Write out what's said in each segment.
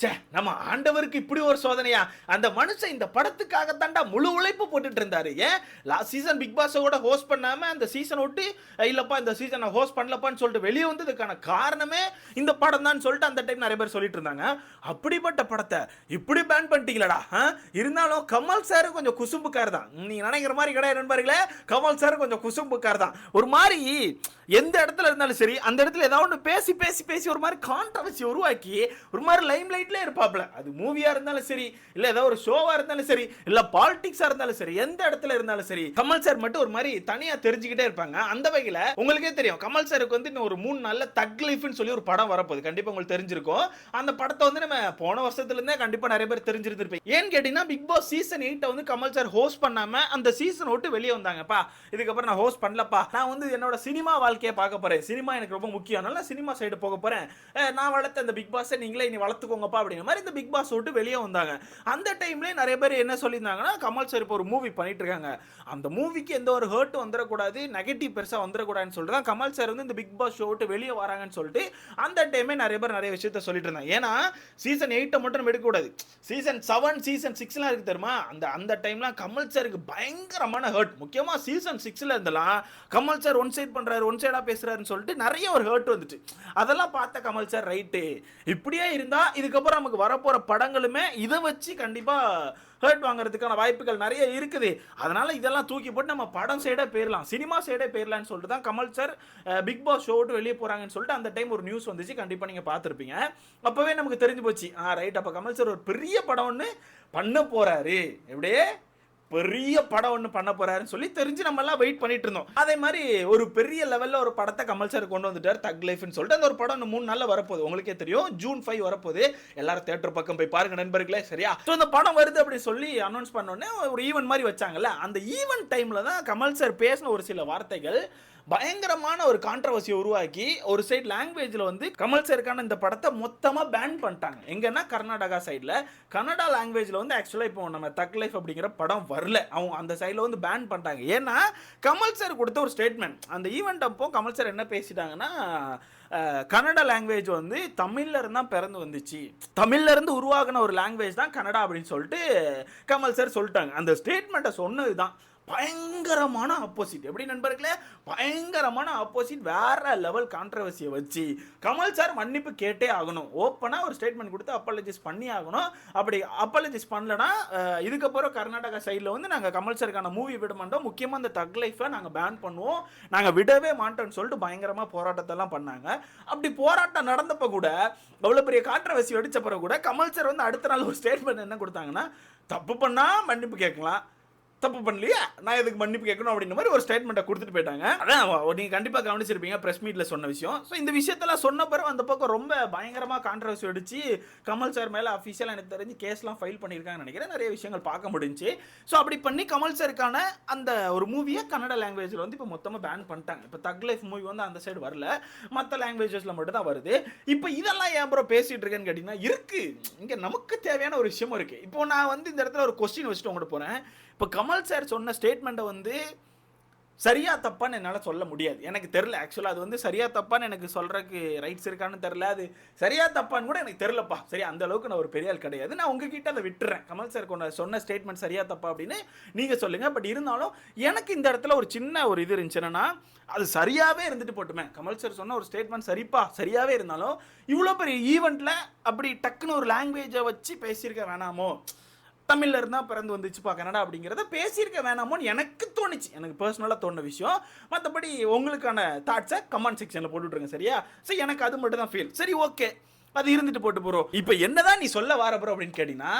ச்சே நம்ம ஆண்டவருக்கு இப்படி ஒரு சோதனையா? அந்த மனுஷன் இந்த படத்துக்காக தாண்டா முழு உழைப்பு போட்டுட்டு இருந்தாரு. ஏன்? லாஸ்ட் சீசன் பிக் பாஸை கூட ஹோஸ்ட் பண்ணாம அந்த சீசன் ஒட்டி இல்லப்பா இந்த சீசன் நான் ஹோஸ்ட் பண்ணலப்பான்னு சொல்லிட்டு வெளியே வந்ததுக்கான காரணமே இந்த படம் தான் சொல்லிட்டு அந்த டைம் நிறைய பேர் சொல்லிட்டு இருந்தாங்க. அப்படிப்பட்ட படத்தை இப்படி பேன் பண்ணிட்டீங்களடா இருந்தாலும் கமல் சார் கொஞ்சம் குசும்புக்கார் தான். நீங்க நினைக்கிற மாதிரி கிடையாது நண்பர்களே. கமல் சார் கொஞ்சம் குசும்புக்கார் தான். ஒரு மாதிரி எந்த இடத்துல இருந்தாலும் சரி அந்த இடத்துல ஏதாவது ஒன்று பேசி பேசி பேசி ஒரு மாதிரி கான்ட்ரவர்சி உருவாக்கி ஒரு மாதிரி லைம் லைட்லேயே இருப்பாப்ல. அது மூவியாக இருந்தாலும் சரி இல்லை ஏதாவது ஒரு ஷோவாக இருந்தாலும் சரி இல்லை பாலிடிக்ஸாக இருந்தாலும் சரி எந்த இடத்துல இருந்தாலும் சரி கமல் சார் மட்டும் ஒரு மாதிரி தனியாக தெரிஞ்சுக்கிட்டே இருப்பாங்க. அந்த வகையில் உங்களுக்கே தெரியும் கமல் சாருக்கு வந்து இன்னும் ஒரு மூணு நாளில் தக் லைஃப்னு சொல்லி ஒரு படம் வரப்போகுது. கண்டிப்பாக உங்களுக்கு தெரிஞ்சிருக்கும். அந்த படத்தை வந்து நம்ம போன வருஷத்துலேருந்தே கண்டிப்பாக நிறைய பேர் தெரிஞ்சிருந்திருப்பேன் ஏன்னு கேட்டிங்கன்னா பிக் பாஸ் சீசன் எயிட்டை வந்து கமல் சார் ஹோஸ்ட் பண்ணாமல் அந்த சீசன் விட்டு வெளியே வந்தாங்கப்பா. இதுக்கப்புறம் நான் ஹோஸ்ட் பண்ணலப்பா. நான் வந்து என்னோட சினிமா வாழ்க்கையை பார்க்க போறேன். சினிமா எனக்கு ரொம்ப முக்கியம். அதனால சினிமா சைடு போக போறேன். நான் வளர்த்த அந்த பிக் பாஸை நீங்களே இனி வளர்த்துக்கோங்கப்பா அப்படிங்கிற மாதிரி இந்த பிக் பாஸ் விட்டு வெளியே வந்தாங்க. அந்த டைம்ல நிறைய பேர் என்ன சொல்லியிருந்தாங்கன்னா கமல் சார் இப்போ ஒரு மூவி பண்ணிட்டு இருக்காங்க. அந்த மூவிக்கு எந்த ஒரு ஹர்ட் வந்துடக்கூடாது நெகட்டிவ் பெருசா வந்துடக்கூடாதுன்னு சொல்லிட்டு தான் கமல் சார் வந்து இந்த பிக் பாஸ் ஷோ விட்டு வெளியே வராங்கன்னு சொல்லிட்டு அந்த டைமே நிறைய பேர் நிறைய விஷயத்த சொல்லிட்டு இருந்தாங்க. ஏன்னா சீசன் எயிட்டை மட்டும் நம்ம எடுக்கக்கூடாது. சீசன் செவன் சீசன் சிக்ஸ்லாம் இருக்கு தெரியுமா? அந்த அந்த டைம்லாம் கமல் சாருக்கு பயங்கரமான ஹர்ட் முக்கியமாக சீசன் சிக்ஸில் இருந்தெல்லாம் கமல் சார் ஒன் சைட் பண்ணுறாரு ஒன் சைடாக பேசுறாருன்னு சொல்லிட்டு நிறைய ஒரு ஹர்ட் வந்துட்டு அதெல்லாம் பார்த்த கமல் சார் ரைட்டு. இப்படியே இருந்தால் இதுக்கப்புறம் நமக்கு வரப்போகிற படங்களுமே இதை வச்சு கண்டிப்பாக ஹர்ட் வாங்குறதுக்கான வாய்ப்புகள் நிறைய இருக்குது. அதனால இதெல்லாம் தூக்கி போட்டு நம்ம படம் சைடே போயிடலாம் சினிமா சைடே போயிடலாம்னு சொல்லிட்டு தான் Kamal sir Bigg Boss show விட்டு வெளியே போறாங்கன்னு சொல்லிட்டு அந்த டைம் ஒரு நியூஸ் வந்துச்சு. கண்டிப்பா நீங்க பார்த்துருப்பீங்க. அப்பவே நமக்கு தெரிஞ்சு போச்சு. ஆ ரைட் அப்ப கமல் சார் ஒரு பெரிய படம் ஒன்று பண்ண போறாரு. எப்படியே? பெரிய படம் ஒன்று பண்ண போறாருன்னு சொல்லி தெரிஞ்சு நம்ம எல்லாம் வெயிட் பண்ணிட்டு இருந்தோம். அதே மாதிரி ஒரு பெரிய லெவலில் ஒரு படத்தை கமல் சார் கொண்டு வந்துட்டார் தக் லைஃப்னு சொல்லிட்டு. அந்த ஒரு படம் இன்னும் மூணு நாளில் வரப்போகுது. உங்களுக்கே தெரியும் ஜூன் ஃபைவ் வரப்போகுது. எல்லாரும் தேட்டர் பக்கம் போய் பாருங்க நண்பர்களே சரியா? ஸோ அந்த படம் வருது அப்படின்னு சொல்லி அனௌன்ஸ் பண்ணோடனே ஒரு ஈவென்ட் மாதிரி வச்சாங்கல்ல. அந்த ஈவெண்ட் டைமில் தான் கமல் சார் பேசின ஒரு சில வார்த்தைகள் பயங்கரமான ஒரு கான்ட்ரவர்சியை உருவாக்கி ஒரு சைடு லாங்குவேஜில் வந்து கமல் சாருக்கான இந்த படத்தை மொத்தமாக பேன் பண்ணிட்டாங்க. எங்கன்னா கர்நாடகா சைடில் கன்னடா லாங்குவேஜில் வந்து ஆக்சுவலாக இப்போ நம்ம தக் லைஃப் அப்படிங்கிற படம் வரல. அவங்க அந்த சைடில் வந்து பேன் பண்ணிட்டாங்க. ஏன்னா கமல் சார் கொடுத்த ஒரு ஸ்டேட்மெண்ட் அந்த ஈவெண்ட் அப்போ கமல் சார் என்ன பேசிட்டாங்கன்னா கன்னடா கன்னட லாங்குவேஜ் வந்து தமிழ்ல இருந்து தான் பிறந்து வந்துச்சு. தமிழ்ல இருந்து உருவாகின ஒரு லாங்குவேஜ் தான் கன்னடா அப்படின்னு சொல்லிட்டு கமல் சார் சொல்லிட்டாங்க. அந்த ஸ்டேட்மெண்ட்டை சொன்னது தான் பயங்கரமான ஆப்போசிட் எப்படி நண்பர்களே? பயங்கரமான ஆப்போசிட் வேற லெவல் கான்ட்ரவர்சியை வச்சு. கமல் சார் மன்னிப்பு கேட்டே ஆகணும். ஓப்பனாக ஒரு ஸ்டேட்மெண்ட் கொடுத்து அப்பாலஜிஸ் பண்ணி ஆகணும். அப்படி அப்பாலஜிஸ் பண்ணலன்னா இதுக்கப்புறம் கர்நாடகா சைடில் வந்து நாங்கள் கமல் சாருக்கான மூவி விட மாட்டோம். முக்கியமாக அந்த தக் லைஃப்பை நாங்கள் பேன் பண்ணுவோம். நாங்கள் விடவே மாட்டோம்னு சொல்லிட்டு பயங்கரமாக போராட்டத்தெல்லாம் பண்ணாங்க. அப்படி போராட்டம் நடந்தப்போ கூட அவ்வளோ பெரிய கான்ட்ரவர்சி வெடிச்சப்பறம் பிறகு கூட கமல் சார் வந்து அடுத்த நாள் ஒரு ஸ்டேட்மெண்ட் என்ன கொடுத்தாங்கன்னா தப்பு பண்ணால் மன்னிப்பு கேட்கலாம். தப்பு பண்ணலையா? நான் எதுக்கு மன்னிப்பு கேட்கணும் அப்படின்ற மாதிரி ஒரு ஸ்டேட்மெண்ட்டை கொடுத்துட்டு போயிட்டாங்க. அதான் நீங்கள் கண்டிப்பாக கவனிச்சிருப்பீங்க ப்ரெஸ் மீட்டில் சொன்ன விஷயம். ஸோ இந்த விஷயத்தெல்லாம் சொன்ன பிறகு அந்த பக்கம் ரொம்ப பயங்கரமாக கான்ட்ரவர்சி அடிச்சு கமல் சார் மேலே அஃபிஷியலாக எனக்கு தெரிஞ்சு கேஸ்லாம் ஃபைல் பண்ணியிருக்காங்கன்னு நினைக்கிறேன். நிறைய விஷயங்கள் பார்க்க முடிஞ்சுச்சு ஸோ அப்படி பண்ணி கமல் சாருக்கான அந்த ஒரு மூவியை கன்னட லாங்குவேஜில் வந்து இப்போ மொத்தமாக பேன் பண்ணிட்டாங்க. இப்போ தக் லைஃப் மூவி வந்து அந்த சைடு வரல. மற்ற லாங்குவேஜஸில் மட்டும் தான் வருது. இப்போ இதெல்லாம் ஏன் ப்ரோ பேசிகிட்டு இருக்கேன்னு கேட்டிங்கன்னா இருக்குது இங்கே நமக்கு தேவையான ஒரு விஷயமும் இருக்குது இப்போ நான் வந்து இந்த இடத்துல ஒரு கொஸ்டின் வச்சுட்டு உங்கள்கிட்ட போகிறேன் இப்போ கமல் சார் சொன்ன ஸ்டேட்மெண்ட்டை வந்து சரியா தப்பான்னு என்னால் சொல்ல முடியாது. எனக்கு தெரில ஆக்சுவலாக அது வந்து சரியா தப்பான்னு எனக்கு சொல்கிறதுக்கு ரைட்ஸ் இருக்கான்னு தெரில அது சரியா தப்பான்னு கூட எனக்கு தெரிலப்பா சரி அந்த அளவுக்கு நான் ஒரு பெரிய ஆள் கிடையாது. நான் உங்ககிட்ட அதை விட்டுறேன். கமல் சார் கொண்ட சொன்ன ஸ்டேட்மெண்ட் சரியா தப்பா அப்படின்னு நீங்கள் சொல்லுங்கள் பட் இருந்தாலும் எனக்கு இந்த இடத்துல ஒரு சின்ன ஒரு இது இருந்துச்சு. என்னன்னா அது சரியாகவே இருந்துட்டு போட்டுமே. கமல் சார் சொன்ன ஒரு ஸ்டேட்மெண்ட் சரிப்பா. சரியாகவே இருந்தாலும் இவ்வளோ பெரிய ஈவெண்ட்டில் அப்படி டக்குன்னு ஒரு லாங்குவேஜை வச்சு பேசியிருக்க வேணாமோ? தமிழில் இருந்தால் பிறந்து வந்துச்சுப்பா கனடா அப்படிங்கிறத பேசியிருக்க வேணாமோன்னு எனக்கு தோணுச்சு. எனக்கு பர்சனலாக தோணுன விஷயம். மற்றபடி உங்களுக்கான தாட்ஸை கமெண்ட் செக்ஷனில் போட்டுவிட்ருங்க சரியா? சரி எனக்கு அது மட்டும் தான் ஃபீல் சரி ஓகே அது இருந்துட்டு போட்டு போகிறோம் இப்போ என்னதான் நீ சொல்ல வர ப்ரோ அப்படின்னு கேட்டிங்கன்னா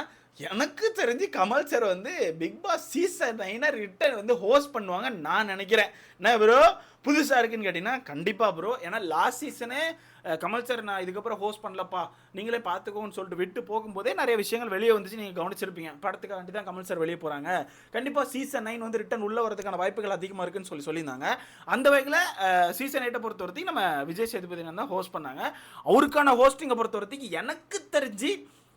எனக்கு தெரிஞ்சு கமல் சார் வந்து பிக் பாஸ் சீசன் நைனை ரிட்டர்ன் வந்து ஹோஸ்ட் பண்ணுவாங்க நான் நினைக்கிறேன். என்ன ப்ரோ புதுசாக இருக்குன்னு கேட்டிங்கன்னா கண்டிப்பாக ப்ரோ ஏன்னா லாஸ்ட் சீசனே கமல் சார் நான் இதுக்கப்புறம் ஹோஸ்ட் பண்ணலப்பா. நீங்களே பார்த்துக்கோன்னு சொல்லிட்டு விட்டு போகும்போதே நிறைய விஷயங்கள் வெளியே வந்துச்சு. நீங்கள் கவனிச்சிருப்பீங்க. படத்துக்காண்டி தான் கமல் சார் வெளியே போகிறாங்க கண்டிப்பாக சீசன் நைன் வந்து ரிட்டன் உள்ள வரதுக்கான வாய்ப்புகள் அதிகமாக இருக்குன்னு சொல்லி சொல்லியிருந்தாங்க. அந்த வகையில் சீசன் எயிட்டை பொறுத்த வரைக்கும் நம்ம விஜய் சேதுபதி தான் ஹோஸ்ட் பண்ணாங்க. அவருக்கான ஹோஸ்டிங்கை பொறுத்த வரைக்கும் எனக்கு தெரிஞ்சு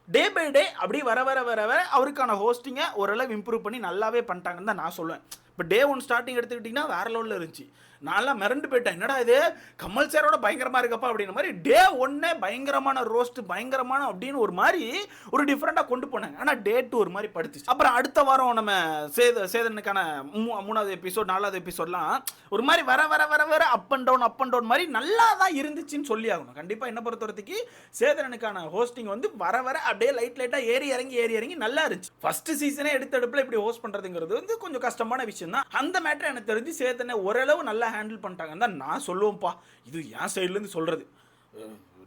டே பை டே அப்படி வர வர வர வர அவருக்கான ஹோஸ்டிங்கை ஓரளவு இம்ப்ரூவ் பண்ணி நல்லாவே பண்ணிட்டாங்கன்னு தான் நான் சொல்லுவேன் இப்போ டே ஒன் ஸ்டார்டிங் எடுத்துக்கிட்டிங்கன்னா வேற லெவலில் இருந்துச்சு. நான்லாம் மிரண்டு போயிட்டேன். என்னடா இது? கமல் சாரோட பயங்கரமாக இருக்கப்பா அப்படின்ற மாதிரி டே ஒன்னே பயங்கரமான ரோஸ்ட் பயங்கரமான அப்படின்னு ஒரு மாதிரி ஒரு டிஃப்ரெண்ட்டாக கொண்டு போனாங்க. ஆனால் டே டூ ஒரு மாதிரி படுத்துச்சு. அப்புறம் அடுத்த வாரம் நம்ம சேத சேதனுக்கான மூ- மூணாவது எபிசோட் நாலாவது எபிசோட்லாம் ஒரு மாதிரி வர வர வர வர up and down up and down மாதிரி நல்லா தான் இருந்துச்சுன்னு சொல்லி ஆகணும். கண்டிப்பாக என்ன பொறுத்தவரத்துக்கு சேதனனுக்கான ஹோஸ்டிங் வந்து வர வர அப்படியே லைட் லைட்டாக ஏறி இறங்கி ஏறி இறங்கி நல்லா இருந்துச்சு. ஃபர்ஸ்ட் சீசனே எடுத்தடுப்புல இப்படி ஹோஸ்ட் பண்ணுறதுங்கிறது வந்து கொஞ்சம் கஷ்டமான விஷயம் தான் அந்த மேட்டர் எனக்கு தெரிஞ்சு சேத்தனை ஓரளவு நல்லா ஹேண்டில் பண்ணிட்டாங்கன்னு தான் நான் சொல்லுவேன்ப்பா. இது என் சைட்லேருந்து சொல்றது.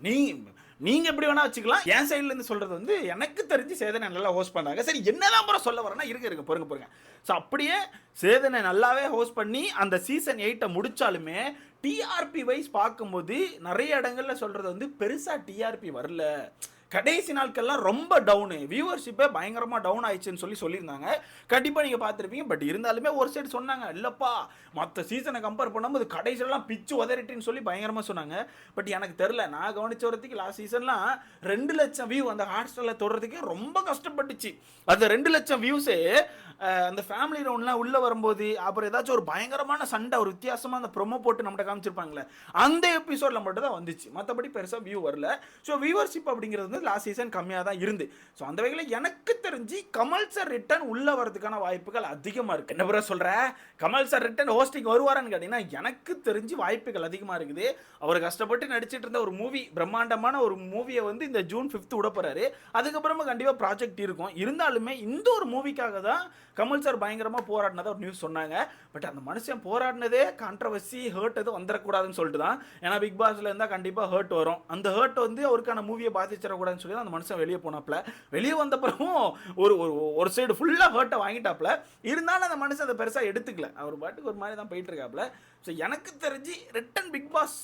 நீ நீங்கள் எப்படி வேணால் வச்சுக்கலாம். என் சைட்லேருந்து சொல்கிறது சொல்றது வந்து எனக்கு தெரிஞ்சு சேதனை நல்லா ஹோஸ்ட் பண்ணாங்க சரி என்னதான் அப்புறம் சொல்ல வரேன்னா இருக்க இருக்க பொறுங்க பொறுங்க. ஸோ அப்படியே சேதனை நல்லாவே ஹோஸ்ட் பண்ணி அந்த சீசன் எயிட்டை முடித்தாலுமே டிஆர்பி வைஸ் பார்க்கும்போது நிறைய இடங்கள்ல சொல்கிறது வந்து பெருசாக டிஆர்பி வரல. கடைசி நாட்கள்லாம் ரொம்ப டவுனு. வியூவர்ஷிப்பே பயங்கரமாக டவுன் ஆயிடுச்சுன்னு சொல்லி சொல்லியிருந்தாங்க. கண்டிப்பாக நீங்கள் பார்த்துருப்பீங்க. பட் இருந்தாலுமே ஒரு சைடு சொன்னாங்க இல்லைப்பா மற்ற சீசனை கம்பேர் பண்ணும்போது கடைசியெல்லாம் பிச்சு உதறிட்டுன்னு சொல்லி பயங்கரமாக சொன்னாங்க. பட் எனக்கு தெரில நான் கவனிச்ச வரத்துக்கு லாஸ்ட் சீசன்லாம் ரெண்டு லட்சம் வியூ அந்த ஹாட் ஸ்டாரில் தொடுறதுக்கு ரொம்ப கஷ்டப்பட்டுச்சு. அந்த ரெண்டு லட்சம் வியூஸே அந்த ஃபேமிலி ரவுண்ட்லாம் உள்ளே வரும்போது அப்புறம் ஏதாச்சும் ஒரு பயங்கரமான சண்டை ஒரு வித்தியாசமாக அந்த ப்ரொமோ போட்டு நம்மகிட்ட காமிச்சிருப்பாங்களே அந்த எபிசோடில் மட்டும் தான் வந்துச்சு. மற்றபடி பெருசாக வியூ வரல. ஸோ வியூவர்ஷிப் அப்படிங்கிறது வந்து லாஸ்ட் சீசன் கம்மியாக தான் இருந்து. ஸோ அந்த வகையில் எனக்கு தெரிஞ்சு கமல் சார் ரிட்டர்ன் உள்ளே வரதுக்கான வாய்ப்புகள் அதிகமாக இருக்குது என்ன பிற சொல்கிற கமல் சார் ரிட்டர்ன் ஹோஸ்டிங் வருவாரான்னு கேட்டிங்கன்னா எனக்கு தெரிஞ்சு வாய்ப்புகள் அதிகமாக இருக்குது. அவர் கஷ்டப்பட்டு நடிச்சிட்டு இருந்த ஒரு மூவி பிரம்மாண்டமான ஒரு மூவியை வந்து இந்த ஜூன் ஃபிஃப்த் விட போகிறாரு அதுக்கப்புறமா கண்டிப்பாக ப்ராஜெக்ட் இருக்கும். இருந்தாலுமே இந்த ஒரு மூவிக்காக தான் கமல் சார் பயங்கரமாக போராடினதை ஒரு நியூஸ் சொன்னாங்க. பட் அந்த மனுஷன் போராடினதே கான்ட்ரவர்சி ஹர்ட் எதுவும் வந்துடக்கூடாதுன்னு சொல்லிட்டு தான். ஏன்னா பிக் பாஸ்ல இருந்தால் கண்டிப்பாக ஹர்ட் வரும். அந்த ஹர்ட் வந்து அவருக்கான மூவியை பாதிச்சிடக்கூடாதுன்னு சொல்லி அந்த மனுஷன் வெளியே போனாப்ல. வெளியே வந்த பிறகும் ஒரு ஒரு ஒரு சைடு ஃபுல்லாக ஹர்ட்டை வாங்கிட்டாப்ல. இருந்தாலும் அந்த மனுஷன் அதை பெருசாக எடுத்துக்கல. அவர் பாட்டுக்கு ஒரு மாதிரி தான் போயிட்டு இருக்காப்ல. ஸோ எனக்கு தெரிஞ்சு ரிட்டன் பிக் பாஸ்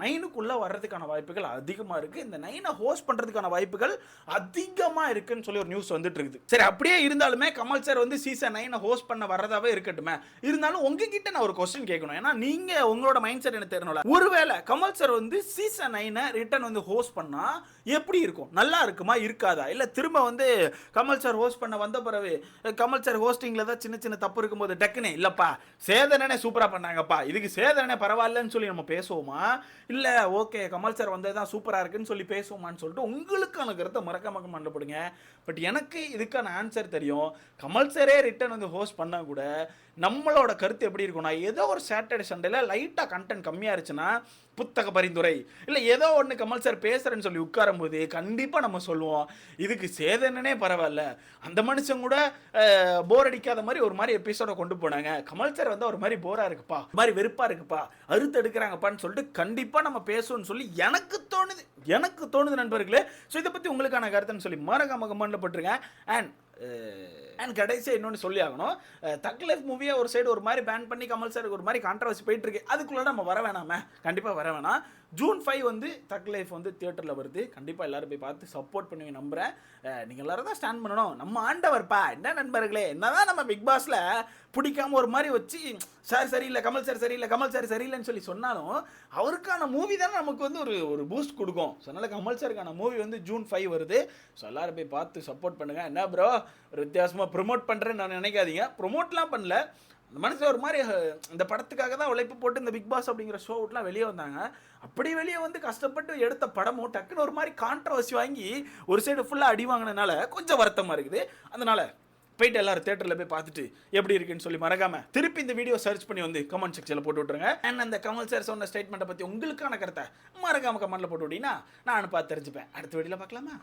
நைனுக்குள்ளே வர்றதுக்கான வாய்ப்புகள் அதிகமாக இருக்குது இந்த நைனை ஹோஸ்ட் பண்ணுறதுக்கான வாய்ப்புகள் அதிகமாக இருக்குன்னு சொல்லி ஒரு நியூஸ் வந்துட்டு இருக்குது சரி அப்படியே இருந்தாலுமே கமல் சார் வந்து சீசன் நைனை ஹோஸ்ட் பண்ண வர்றதாவே இருக்கட்டுமே. இருந்தாலும் உங்ககிட்ட நான் ஒரு கொஸ்டின் கேட்கணும். ஏன்னா நீங்கள் உங்களோட மைண்ட் செட் எனக்கு தெரியணும்ல. ஒருவேளை கமல் சார் வந்து சீசன் நைனை ரிட்டன் வந்து ஹோஸ்ட் பண்ணால் எப்படி இருக்கும்? நல்லா இருக்குமா? இருக்காதா? இல்லை திரும்ப வந்து கமல் சார் ஹோஸ்ட் பண்ண வந்த பிறகு கமல் சார் ஹோஸ்டிங்கில் தான் சின்ன சின்ன தப்பு இருக்கும்போது டக்குனே இல்லைப்பா சேதனே சூப்பராக பண்ணாங்கப்பா இதுக்கு சேதனே பரவாயில்லன்னு சொல்லி நம்ம பேசுவோமா? இல்லை ஓகே கமல் சார் வந்தது தான் சூப்பராக இருக்குன்னு சொல்லி பேசுவோமான்னு சொல்லிட்டு உங்களுக்கான கருத்தை மறக்காம மண்டப்படுங்க பட் எனக்கு இதுக்கான ஆன்சர் தெரியும். கமல் சாரே ரிட்டன் வந்து ஹோஸ்ட் பண்ணால் கூட நம்மளோட கருத்து எப்படி இருக்கும்னா ஏதோ ஒரு சாட்டர்டே சண்டேல லைட்டாக கண்டென்ட் கம்மியாக இருந்துச்சுன்னா புத்தக பரிந்துரை. இல்லை ஏதோ ஒன்று கமல் சார் பேசுகிறேன்னு சொல்லி உட்காரும் போது கண்டிப்பாக நம்ம சொல்லுவோம். இதுக்கு சேதனனே பரவாயில்ல. அந்த மனுஷன் கூட போர் அடிக்காத மாதிரி ஒரு மாதிரி எபிசோட கொண்டு போனாங்க. கமல் சார் வந்து ஒரு மாதிரி போராக இருக்குப்பா. மாதிரி வெறுப்பா இருக்குப்பா அறுத்தெடுக்கிறாங்கப்பான்னு சொல்லிட்டு கண்டிப்பாக நம்ம பேசுவோம்னு சொல்லி எனக்கு தோணுது. எனக்கு தோணுது நண்பர்களே. ஸோ இதை பற்றி உங்களுக்கான கருத்துன்னு சொல்லி மறக்காம கமெண்ட்ல போட்டுருங்க அண்ட் அண்ட் கடைசியாக இன்னொன்று சொல்லி ஆகணும். தக் லைஃப் மூவியை ஒரு சைடு ஒரு மாதிரி பேன் பண்ணி கமல் சார் ஒரு மாதிரி கான்ட்ரவர்சி போயிட்டு இருக்கு. அதுக்குள்ளே நம்ம வர வேணாமே. கண்டிப்பாக வர வேணாம். ஜூன் ஃபைவ் வந்து தக் லைஃப் வந்து தியேட்டரில் வருது. கண்டிப்பாக எல்லோரும் போய் பார்த்து சப்போர்ட் பண்ணுவீங்க நம்புகிறேன் நீங்கள் எல்லோரும் எல்லாரும் தான் ஸ்டாண்ட் பண்ணணும். நம்ம ஆண்டவர்ப்பா என்ன நண்பர்களே? என்ன தான் நம்ம பிக் பாஸில் பிடிக்காம ஒரு மாதிரி வச்சு சார் சரியில்லை கமல் சார் சரியில்லை கமல் சார் சரியில்லைன்னு சொல்லி சொன்னாலும் அவருக்கான மூவி தானே நமக்கு வந்து ஒரு ஒரு பூஸ்ட் கொடுக்கும். ஸோ அதனால் கமல் சாருக்கான மூவி வந்து ஜூன் ஃபைவ் வருது. ஸோ எல்லோரும் போய் பார்த்து சப்போர்ட் பண்ணுங்க. என்ன ப்ரோ ஒரு வித்தியாசமாக ப்ரொமோட் பண்ணுறேன்னு நான் நினைக்காதீங்க. ப்ரொமோட்லாம் பண்ணல. மனசில் மனுஷன் ஒரு மாதிரி இந்த படத்துக்காக தான் உழைப்பு போட்டு இந்த பிக் பாஸ் அப்படிங்கிற ஷோ விட்டுலாம் வெளியே வந்தாங்க. அப்படி வெளியே வந்து கஷ்டப்பட்டு எடுத்த படமும் டக்குன்னு ஒரு மாதிரி கான்ட்ரவர்சி வாங்கி ஒரு சைடு ஃபுல்லாக அடி வாங்கினனால கொஞ்சம் வருத்தமாக இருக்குது. அதனால் போயிட்டு எல்லாரும் தேட்டரில் போய் பார்த்துட்டு எப்படி இருக்குன்னு சொல்லி மறக்காம திருப்பி இந்த வீடியோ சர்ச் பண்ணி வந்து கமெண்ட் செக்ஷனில் போட்டு விட்ருங்க அண்ட் அந்த கமல் சார் சொன்ன ஸ்டேட்மெண்ட்டை பற்றி உங்களுக்கான கருத்தை மறக்காம கமெண்ட்டில் போட்டு விட்டீங்கன்னா நான் பார்த்து தெரிஞ்சுப்பேன். அடுத்த வீடியோவில் பார்க்கலாமா?